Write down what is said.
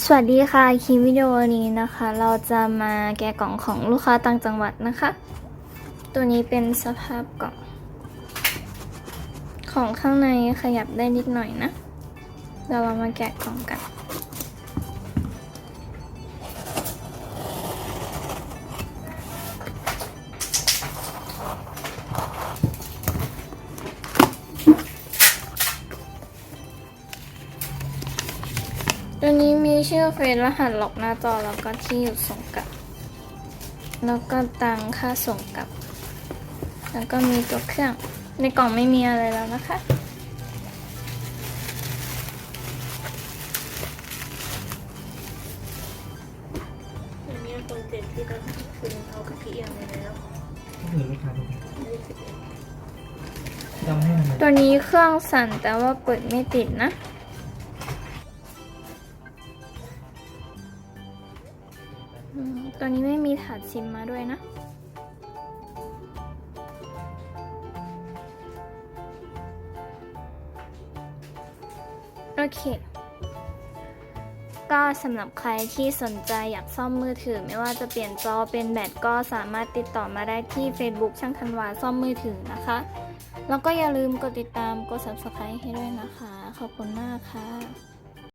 สวัสดีค่ะคลิปวิดีโอนี้นะคะ เราจะมาแกะกล่องของลูกค้าต่างจังหวัดนะคะ ตัวนี้เป็นสภาพกล่อง ของข้างในขยับได้นิดหน่อยนะเราเรามาแกะกล่องกัน ตัวนี้มีชื่อเฟซรหัสล็อกหน้าจอแล้วก็ที่อยู่ส่งกลับ แล้วก็ตังค่าส่งกลับ แล้วก็มีตัวเครื่อง ในกล่องไม่มีอะไรแล้วนะคะอันนี้คนเจ็บที่ต้องคุณเอากะทิอย่างไรแล้วก็คือลูกค้าทุกคนจำให้ทำไมตัวนี้เครื่องสั่นแต่ว่าเปิดไม่ติดนะ ตัวนี้ไม่มีถาดซิมมาด้วยนะ โอเค ก็สำหรับใครที่สนใจอยากซ่อมมือถือ ไม่ว่าจะเปลี่ยนจอเป็นแบตก็สามารถติดต่อมาได้ที่ Facebook ช่างธันวาซ่อมมือถือนะคะ แล้วก็อย่าลืมกดติดตามกด subscribe ให้ด้วยนะคะ ขอบคุณมากค่ะ